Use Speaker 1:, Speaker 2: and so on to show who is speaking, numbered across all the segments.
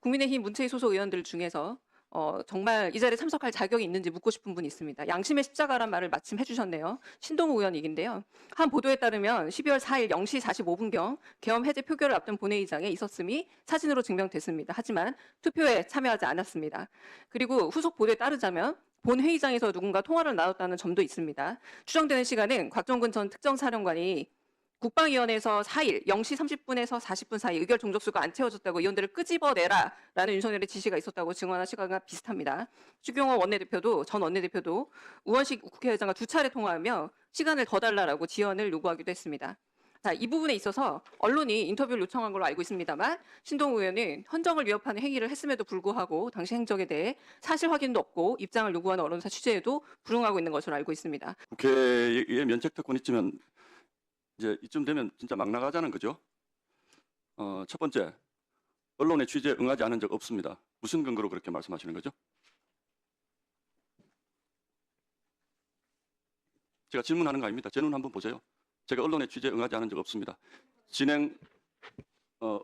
Speaker 1: 국민의힘 문체위 소속 의원들 중에서 어, 정말 이 자리에 참석할 자격이 있는지 묻고 싶은 분이 있습니다. 양심의 십자가란 말을 마침 해주셨네요. 신동우 의원 얘긴데요. 한 보도에 따르면 12월 4일 0시 45분경 계엄 해제 표결을 앞둔 본회의장에 있었음이 사진으로 증명됐습니다. 하지만 투표에 참여하지 않았습니다. 그리고 후속 보도에 따르자면 본회의장에서 누군가 통화를 나눴다는 점도 있습니다. 추정되는 시간은 곽정근 전 특정사령관이 국방위원회에서 4일 0시 30분에서 40분 사이 의결 종족수가 안 채워졌다고 의원들을 끄집어내라 라는 윤석열의 지시가 있었다고 증언한 시간과 비슷합니다. 추경호 원내대표도 전 원내대표도 우원식 국회의장과 두 차례 통화하며 시간을 더 달라라고 지연을 요구하기도 했습니다. 자, 이 부분에 있어서 언론이 인터뷰를 요청한 걸로 알고 있습니다만 신동우 의원은 헌정을 위협하는 행위를 했음에도 불구하고 당시 행적에 대해 사실 확인도 없고 입장을 요구하는 언론사 취재에도 불응하고 있는 것으로 알고 있습니다.
Speaker 2: 국회의 면책 특권 있으면 이제 이쯤 되면 진짜 막 나가자는 거죠. 어, 첫 번째, 언론의 취재에 응하지 않은 적 없습니다. 무슨 근거로 그렇게 말씀하시는 거죠? 제가 질문하는 거 아닙니다. 제 눈 한번 보세요. 제가 언론의 취재에 응하지 않은 적 없습니다. 진행 어,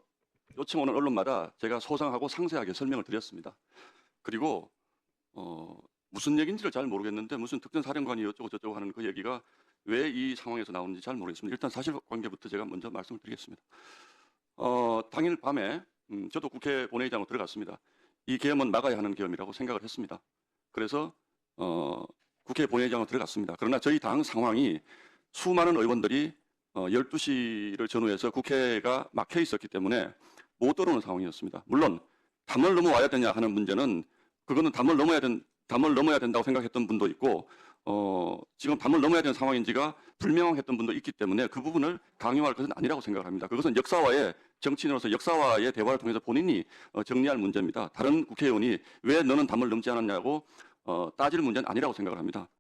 Speaker 2: 요청 오는 언론마다 제가 소상하고 상세하게 설명을 드렸습니다. 그리고 어, 무슨 얘기인지를 잘 모르겠는데 무슨 특전 사령관이 어쩌고 저쩌고 하는 그 얘기가 왜 이 상황에서 나오는지 잘 모르겠습니다. 일단 사실관계부터 제가 먼저 말씀을 드리겠습니다. 어, 당일 밤에 음, 저도 국회 본회의장으로 들어갔습니다. 이 계엄은 막아야 하는 계엄이라고 생각을 했습니다. 그래서 어, 국회 본회의장으로 들어갔습니다. 그러나 저희 당 상황이 수많은 의원들이 어, 12시를 전후해서 국회가 막혀 있었기 때문에 못 들어오는 상황이었습니다. 물론 담을 넘어와야 되냐 하는 문제는 그거는 담을 넘어야 된 담을 넘어야 된다고 생각했던 분도 있고 어, 지금 담을 넘어야 되는 상황인지가 불명확했던 분도 있기 때문에 그 부분을 강요할 것은 아니라고 생각을 합니다. 그것은 역사와의 정치인으로서 역사와의 대화를 통해서 본인이 어, 정리할 문제입니다. 다른 국회의원이 왜 너는 담을 넘지 않았냐고 어, 따질 문제는 아니라고 생각을 합니다.